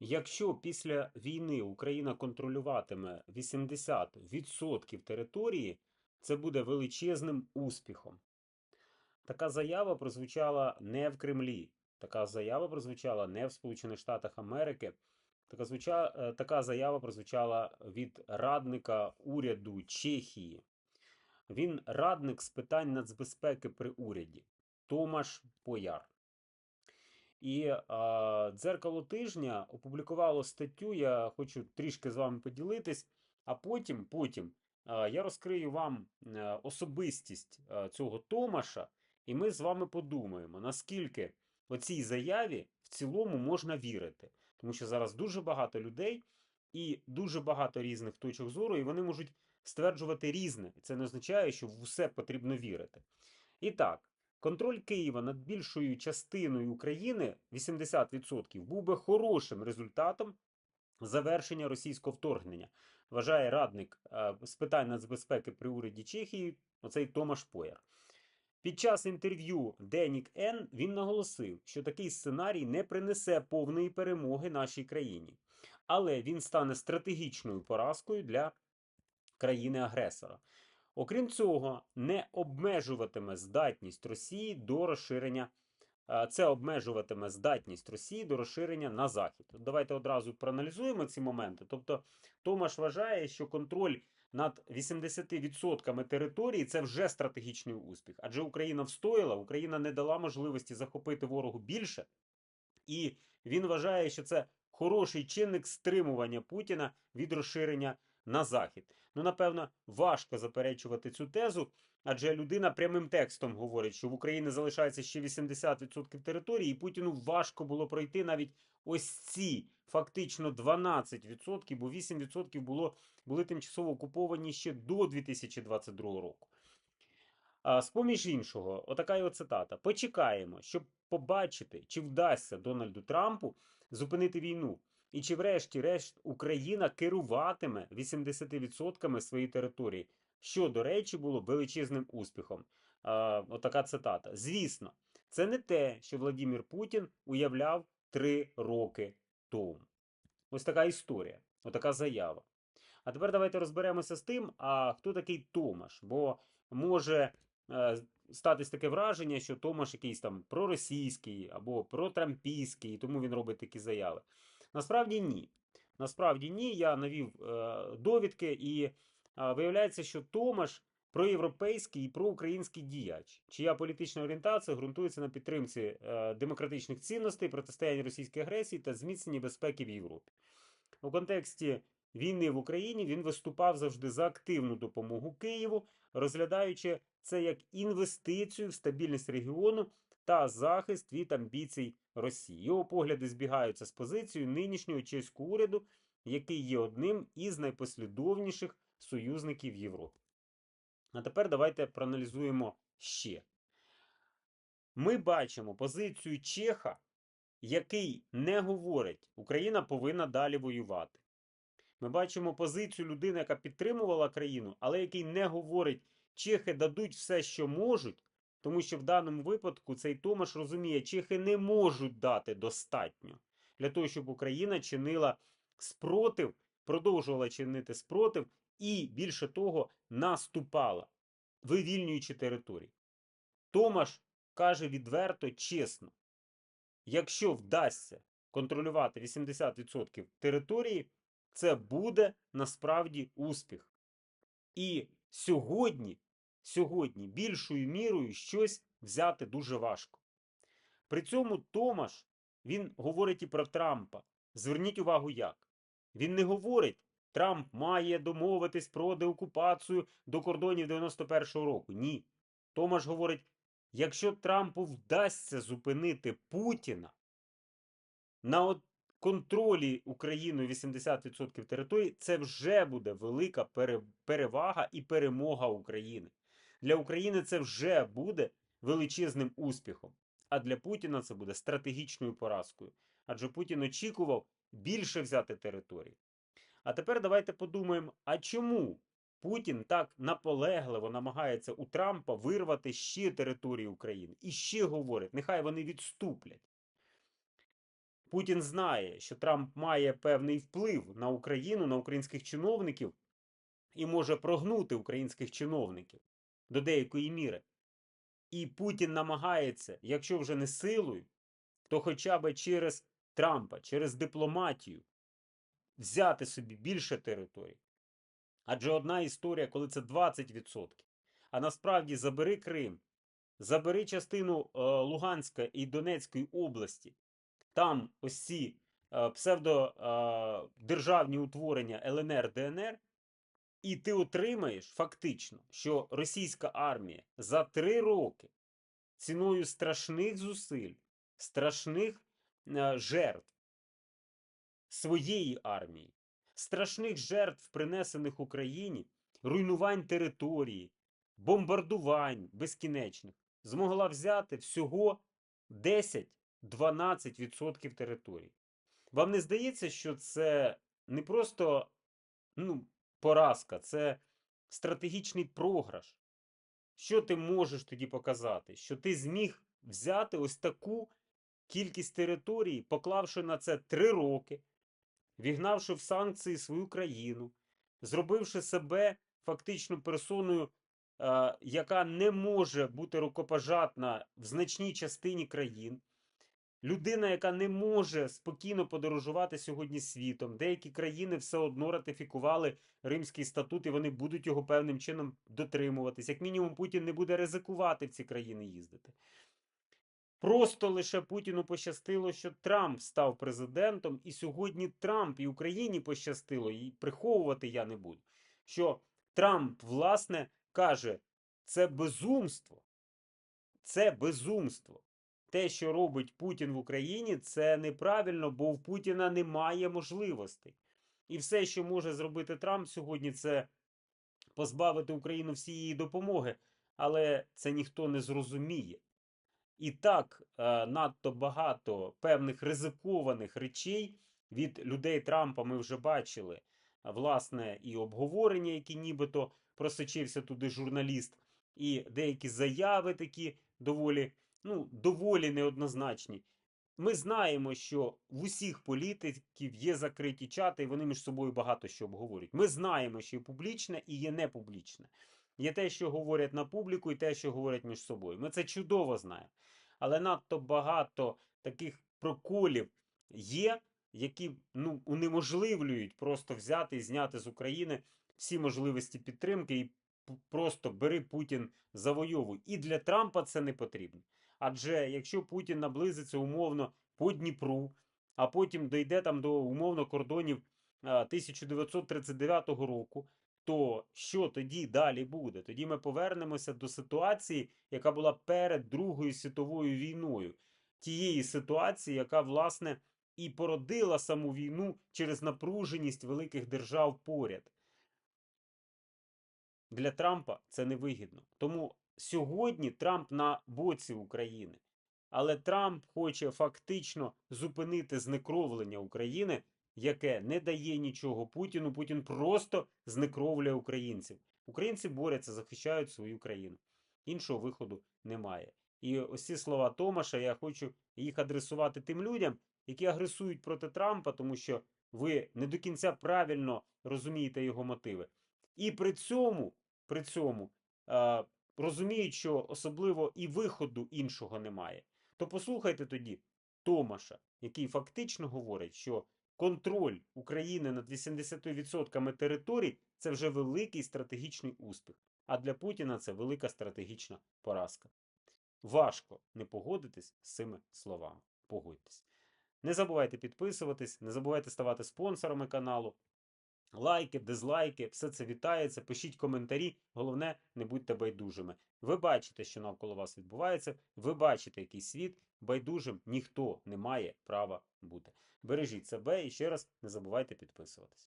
Якщо після війни Україна контролюватиме 80% території, це буде величезним успіхом. Така заява прозвучала не в Кремлі, така заява прозвучала не в Сполучених Штатах Америки. Така, звуча... е, така заява прозвучала від радника уряду Чехії. Він радник з питань нацбезпеки при уряді Томаш Пояр. І а, дзеркало тижня опублікувало статтю. Я хочу трішки з вами поділитись, а потім, потім а, я розкрию вам е, особистість е, цього Томаша, і ми з вами подумаємо, наскільки оцій заяві в цілому можна вірити. Тому що зараз дуже багато людей і дуже багато різних точок зору, і вони можуть стверджувати різне. Це не означає, що в усе потрібно вірити. І так. Контроль Києва над більшою частиною України 80% був би хорошим результатом завершення російського вторгнення, вважає радник е, з питань нацбезпеки при уряді Чехії, оцей Томаш Пояр. Під час інтерв'ю Денік Н він наголосив, що такий сценарій не принесе повної перемоги нашій країні, але він стане стратегічною поразкою для країни-агресора. Окрім цього, не обмежуватиме здатність Росії до розширення. е, Це обмежуватиме здатність Росії до розширення на захід. Давайте одразу проаналізуємо ці моменти. Тобто, Томаш вважає, що контроль над 80% території це вже стратегічний успіх, адже Україна встояла, Україна не дала можливості захопити ворогу більше, і він вважає, що це хороший чинник стримування Путіна від розширення на захід. Ну, напевно, важко заперечувати цю тезу, адже людина прямим текстом говорить, що в Україні залишається ще 80% території, і Путіну важко було пройти навіть ось ці фактично 12%, бо 8% було, були тимчасово окуповані ще до 2022 року. А, з-поміж іншого, отака його цитата: Почекаємо, щоб побачити, чи вдасться Дональду Трампу зупинити війну, і чи, врешті-решт, Україна керуватиме 80% своєї території, що, до речі, було величезним успіхом. А, отака цитата. Звісно, це не те, що Владимир Путін уявляв три роки тому. Ось така історія, отака заява. А тепер давайте розберемося з тим, а хто такий Томаш, бо може е, статись таке враження, що Томаш якийсь там проросійський або протрампійський, і тому він робить такі заяви. Насправді ні. Насправді ні. Я навів е, довідки, і е, виявляється, що Томаш проєвропейський і проукраїнський діяч, чия політична орієнтація ґрунтується на підтримці е, демократичних цінностей, протистояння російській агресії та зміцненні безпеки в Європі. У контексті війни в Україні він виступав завжди за активну допомогу Києву, розглядаючи це як інвестицію в стабільність регіону та захист від амбіцій Росії. Його погляди збігаються з позицією нинішнього чеського уряду, який є одним із найпослідовніших союзників Європи. А тепер давайте проаналізуємо ще. Ми бачимо позицію Чеха, який не говорить, Україна повинна далі воювати. Ми бачимо позицію людини, яка підтримувала країну, але який не говорить, чехи дадуть все, що можуть, тому що в даному випадку цей Томаш розуміє, чехи не можуть дати достатньо для того, щоб Україна чинила спротив, продовжувала чинити спротив і, більше того, наступала, вивільнюючи території. Томаш каже відверто, чесно: якщо вдасться контролювати 80% території, це буде насправді успіх. І сьогодні, сьогодні більшою мірою щось взяти дуже важко. При цьому Томаш він говорить і про Трампа. Зверніть увагу, як. Він не говорить, Трамп має домовитись про деокупацію до кордонів 91-го року. Ні. Томаш говорить: якщо Трампу вдасться зупинити Путіна на контролі Україною 80% території, це вже буде велика перевага і перемога України. Для України це вже буде величезним успіхом. А для Путіна це буде стратегічною поразкою. Адже Путін очікував більше взяти території. А тепер давайте подумаємо: а чому Путін так наполегливо намагається у Трампа вирвати ще території України і ще говорить, нехай вони відступлять. Путін знає, що Трамп має певний вплив на Україну, на українських чиновників і може прогнути українських чиновників до деякої міри. І Путін намагається, якщо вже не силою, то хоча б через Трампа, через дипломатію взяти собі більше територій. Адже одна історія, коли це 20%. А насправді забери Крим, забери частину е, Луганська і Донецької області. Там ось ці е, псевдодержавні утворення ЛНР, ДНР, і ти отримаєш фактично, що російська армія за три роки ціною страшних зусиль, страшних е, жертв своєї армії, страшних жертв, принесених Україні, руйнувань території, бомбардувань безкінечних, змогла взяти всього 10-12% території. Вам не здається, що це не просто ну, поразка, це стратегічний програш. Що ти можеш тоді показати? Що ти зміг взяти ось таку кількість території, поклавши на це три роки, вігнавши в санкції свою країну, зробивши себе фактично персоною, е, яка не може бути рукопожатна в значній частині країн. Людина, яка не може спокійно подорожувати сьогодні світом. Деякі країни все одно ратифікували Римський статут, і вони будуть його певним чином дотримуватись. Як мінімум, Путін не буде ризикувати в ці країни їздити. Просто лише Путіну пощастило, що Трамп став президентом, і сьогодні Трамп і Україні пощастило, і приховувати я не буду. Що Трамп, власне, каже, це безумство. Це безумство. Те, що робить Путін в Україні, це неправильно, бо в Путіна немає можливостей. І все, що може зробити Трамп сьогодні, це позбавити Україну всієї допомоги, але це ніхто не зрозуміє. І так е, надто багато певних ризикованих речей від людей Трампа ми вже бачили. Власне, і обговорення, які нібито просочився туди журналіст, і деякі заяви такі доволі, ну, доволі неоднозначні. Ми знаємо, що в усіх політиків є закриті чати, і вони між собою багато що обговорюють. Ми знаємо, що є публічне і є непублічне. Є те, що говорять на публіку, і те, що говорять між собою. Ми це чудово знаємо. Але надто багато таких проколів є, які ну, унеможливлюють просто взяти і зняти з України всі можливості підтримки і просто бери Путін завойовуй. І для Трампа це не потрібно. Адже якщо Путін наблизиться умовно по Дніпру, а потім дойде там до умовно кордонів 1939 року, то що тоді далі буде? Тоді ми повернемося до ситуації, яка була перед Другою світовою війною, тієї ситуації, яка власне і породила саму війну через напруженість великих держав поряд. Для Трампа це невигідно. Тому сьогодні Трамп на боці України. Але Трамп хоче фактично зупинити знекровлення України, яке не дає нічого Путіну. Путін просто знекровлює українців. Українці борються, захищають свою країну. Іншого виходу немає. І ось ці слова Томаша я хочу їх адресувати тим людям, які агресують проти Трампа, тому що ви не до кінця правильно розумієте його мотиви. І при цьому, при цьому розуміють, що особливо і виходу іншого немає. То послухайте тоді Томаша, який фактично говорить, що контроль України над 80% територій це вже великий стратегічний успіх. А для Путіна це велика стратегічна поразка. Важко не погодитись з цими словами. Погодьтесь. Не забувайте підписуватись, не забувайте ставати спонсорами каналу. Лайки, дизлайки, все це вітається. Пишіть коментарі. Головне, не будьте байдужими. Ви бачите, що навколо вас відбувається. Ви бачите, який світ байдужим ніхто не має права бути. Бережіть себе і ще раз не забувайте підписуватись.